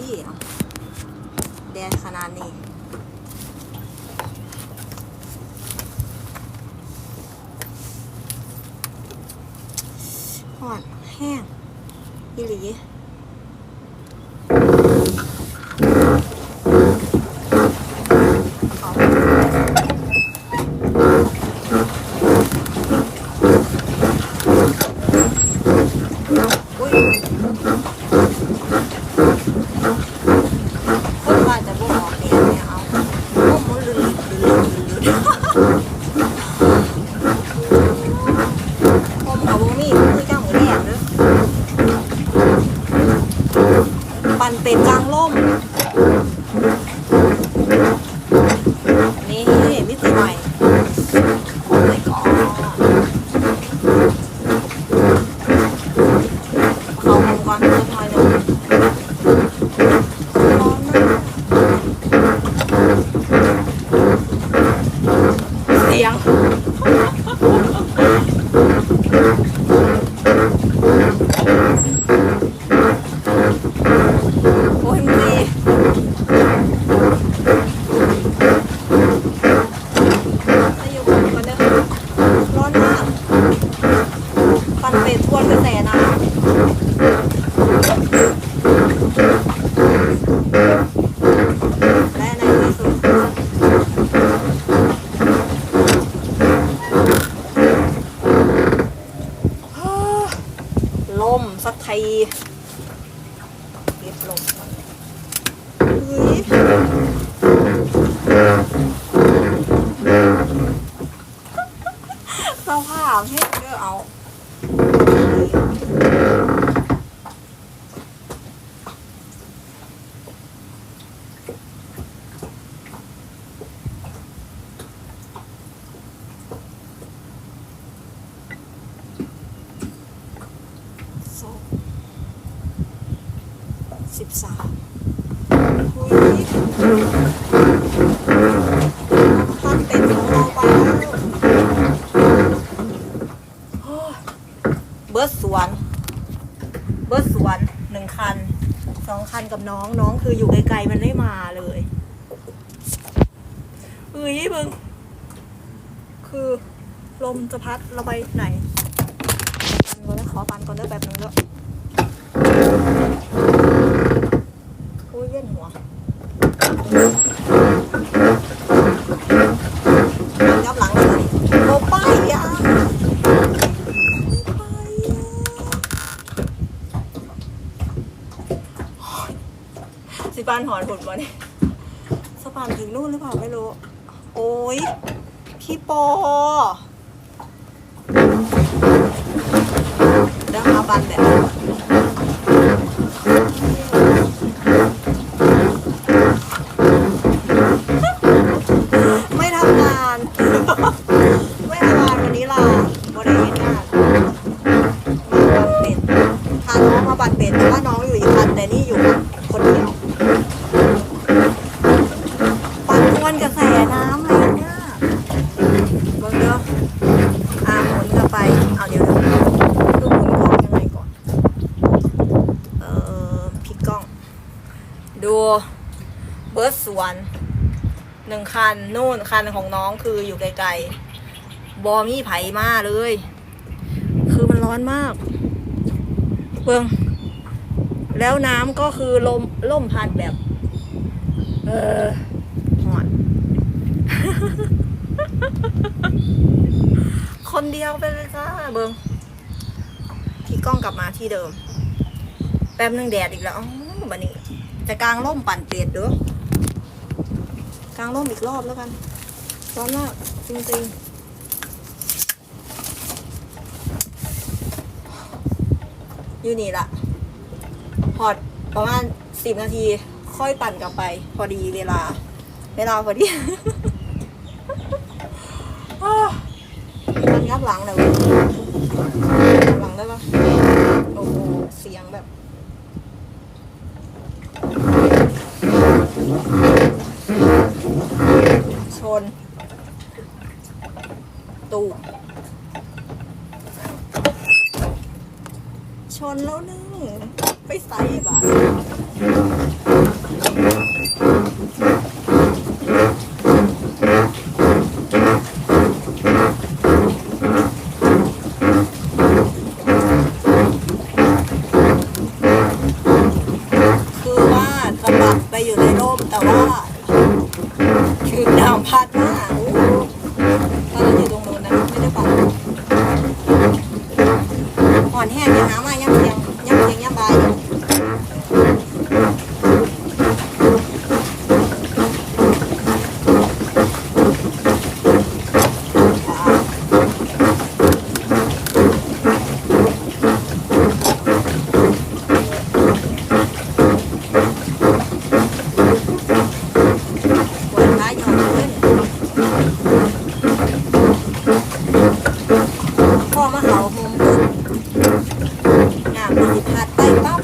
ดีเอาไปดิแดงขนาดนี้หอนแห้งอีหลี 13ตั้เต็นของเราไปเบิร์สวน เบิร์สวนหนึ่งคันสองคันกับน้องน้องคืออยู่ไกลๆมันไม่มาเลยเอ้ยมึง คือลมจะพัดเราไปไหนปันก่อนแล้วขอปันก่อนเด้อแบบนึงเด้อ อุ้ยเวียนหัวยับหลังเลยโอ้ป้ายอะไม่ไปอะสิปานหอนผุดวะเนี่ยสะพานถึงนู่นหรือเปล่าไม่รู้ โอ้ยพี่ปอเดี๋ยวหาบันแบบไม่ทำงาน ไม่ทำงานวันนี้ลาบริเวณงานมาบันเป็ดพาน้องมาบันเป็ดแต่ว่าน้องอยู่อีกคันแต่นี่อยู่คนเดียวปั่นทวนกระแสน้ำอะไรเนี่ยเบิ่งเด้ออ่าหมุนกลับไป เอาเดี๋ยวเดี๋ยวคือหมุนกล้องยังไงก่อน เอ่อพลิกกล้อง ดูเบิร์ดสวนหนึ่ง คันนู่นคันของน้องคืออยู่ไกลๆ บอมี่ไผ่มาเลย คือมันร้อนมากเบิ่งแล้วน้ำก็คือลมล่มพัดแบบ เออหอนคนเดียวไปเลยจ้าเบิงที่กล้องกลับมาที่เดิม แป๊บนึงแดดอีกแล้วอ๋อบันนี้ จะกลางร่มปั่นเปียนเด้อ กลางร่มอีกรอบแล้วกันร้อนมากจริงๆอยู่นี่ละพอดประมาณสิบนาทีค่อยปั่นกลับไป พอดีเวลา เวลาพอดีมันงับหลังเลยหลังได้ปะโอ้โหเสียงแบบ ชน ตูชชนแล้วนึงไปใส่บาทคือว่าสะบัดไปอยู่ในร่มแต่ว่าคือน้ำพัดมากโอ้โหตอนนั้นอยู่ตรงโน้นนะไม่ได้ปัด อ่อนแห้งอย่างน้ำมาย่ำเทียงย่ำเทียงย่ำบายอยู่ปวดร้ายหย่อนขึ้นพ่อมาเขาโฮมปุ๊บ น้ำมันสิพัดไปปั๊บ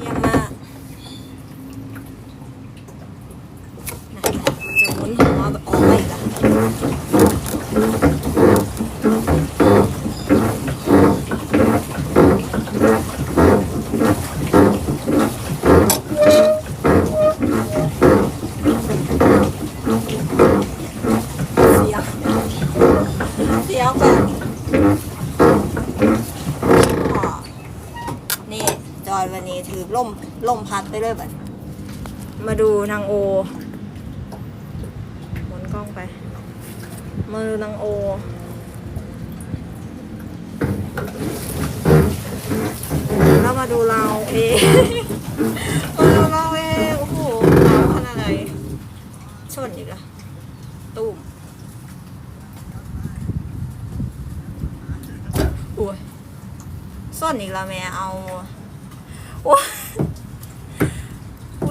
เยี่ยมมากนะจะหมุนหัวแบบออกไปอีกละเสียงเสียงแบบ นี่จ อยวันนี้ถือล่มล่มพัดไปเลยแบบมาดูนางโอหมุนกล้องไป มาดูนางโอ แล้วมาดูเราเองมาดูเราเองโอ้โหเราขนาดไหนชนอีกละตุ้มอุ้ยซ่อนอีกแล้วแม่เอา อุ้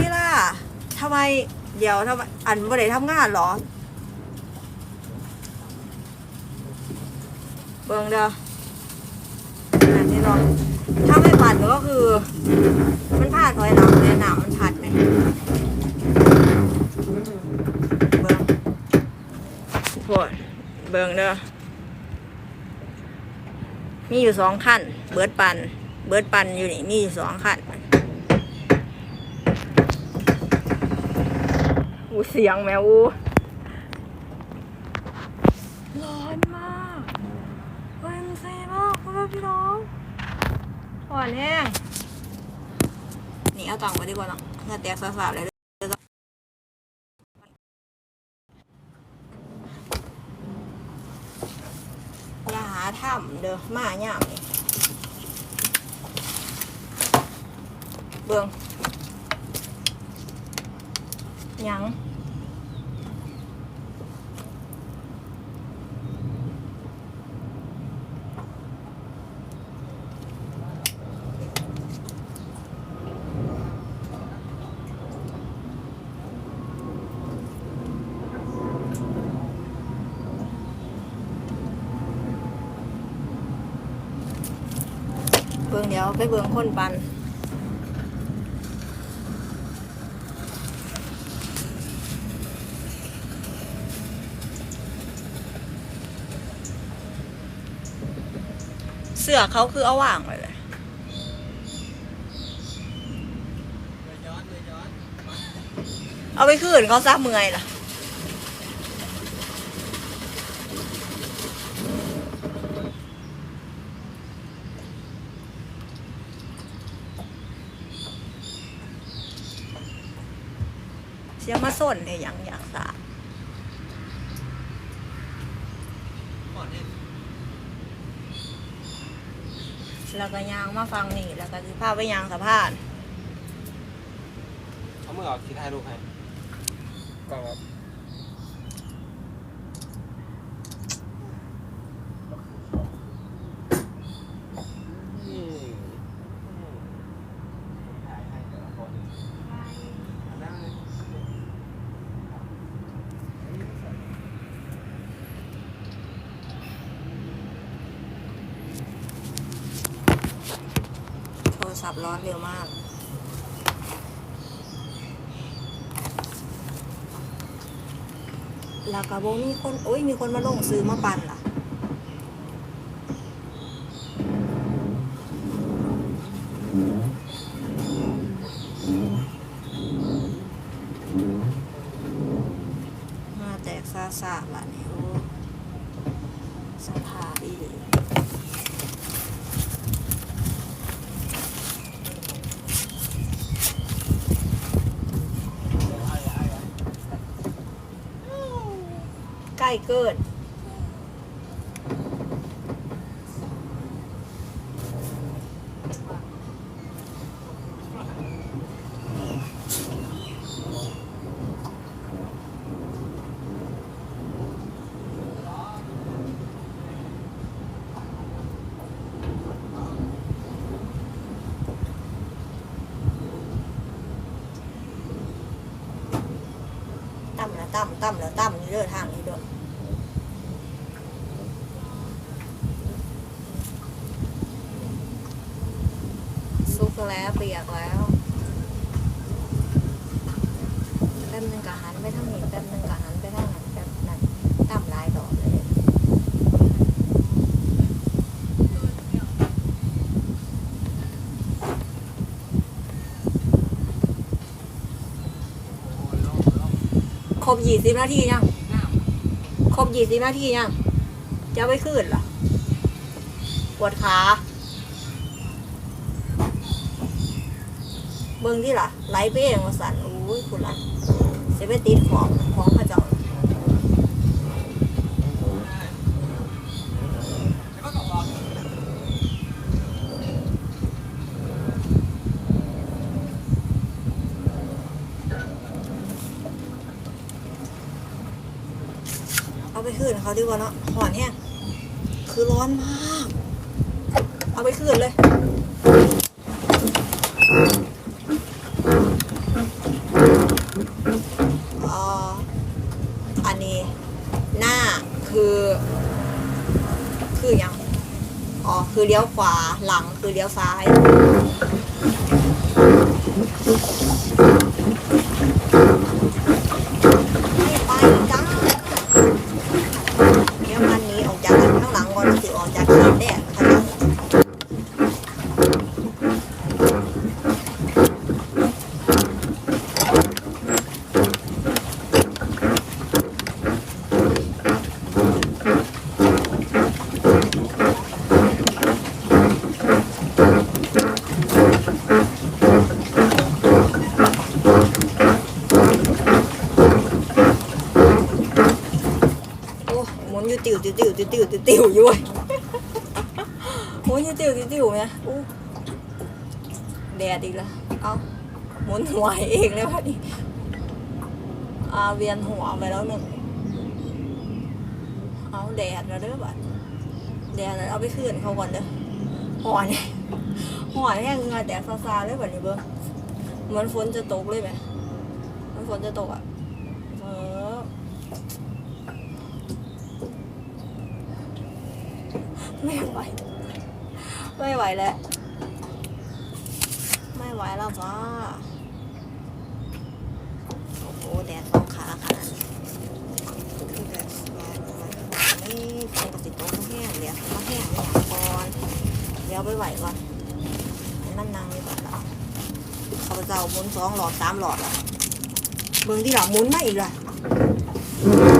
ยล่ะทำไม เดี๋ยวทำไมอันบ่ได้ทำงานหรอ เบิ่งเด้อแบบนี้เนาะถ้าไม่ปัดก็คือ มันพลาดถอยหลังเลยหนามมันพัดไหมเบิ่งโหดเบิ่งเด้อมีอยู่สองขั้น เบิดปัน เบิร์ดปันอยู่นี่มีอยู่สองขั้นอูเสียงแมวอูร้อนมากเฮ้ยมันเซ่มากพ่อแม่พี่น้องอ่อนแห้งนี่เอาตังค์ไว้ดีกว่าเนาะถ้าแตกสาบๆเลยอย่าหาถ้ำเด้อมาหยามนี่ บิ่งหยังเบิ่งเดี๋ยวไปเบิ่งคนปัน เสื้อเขาคือเอาว่างไปเลยเอาไปคืนเขาซะเมื่อยล่ะเสียมาส้นเนี่ยยังอยากสา แล้วก็ยางมาฟังนี่แล้วก็สิพาไปยางสะพาน เอามือออกคิดให้ลูกให้กล้องครับอืมถ่ายให้แต่ละคนได้ สับร้อนเร็วมาก แล้วก็บมีคน โอ้ยมีคนมาลงซื้อมาปั่นล่ะ มาแตกซาซาละเนี่ยโอ้สภาพอีหลีใกล้ เกินต่ำแล้วต่ำต่ำแล้วต่ำนี่เด้อทางนี้เด้อซุก แล้วเปียกแล้วแป๊บนึงก็หันไปทางนี้แป๊บนึงก็หันไปทางนั้นแป๊บนั้นต่ำหลายดอกเลยครบยี่สิบนาทียังครบยี่สิบนาทียังจะไปขึ้นเหรอปวดขา เบิ่งที่ล่ะไหลไปเองมาสั่นโอ้ยคุณล่ะเสียไปติดของของพระเจ้าเอาไปขึ้นเขาดีกว่าเนาะหอนแห้งคือร้อนมาก เอาไปขึ้นเลย เอ่ออันนี้หน้าคือ คือยังอ๋อ คือเลี้ยวขวาหลังคือเลี้ยวซ้าย ไม่ไปจ้าเดี๋ยวมันหนี้ออกจากข้างหลังก่อนสิออกจากเขตแดนข้างหลัง โอ้หมุนอยู่ติว ติวติวติวติวอยู่เว้ยหมุนอยู่ติวติวติวเนี่ยอู้แดดอีกแล้วเอาหมุนหัวเองเลยพอดีอาเวียนหัวไปแล้วหนึ่งเอาแดดแล้วเด้อบัดแดดแล้วเอาไปคืนเขาก่อนเด้อหอนเนี่ยหอนแห้งเงาแตกซาๆเลยแบบนี้เบิ้งเหมือนฝนจะตกเลยไหมเหมันฝนจะตกอะเออ ไม่ไหว ไม่ไหวแล้ว ไม่ไหวแล้วจ้าโอ้โหแดดสองขาขนาดนี้คือแบบแดดนี่ไฟกระติดโต๊ะแห้งเดี๋ยวมาแห้งเนี่ยก่อนเดี๋ยวไปไหวก่อนให้มันนั่งนี่ก่อนละข้าพเจ้าหมุนสองหลอดสามหลอดละเบิ่งที่หลังหมุนมาอีกละและ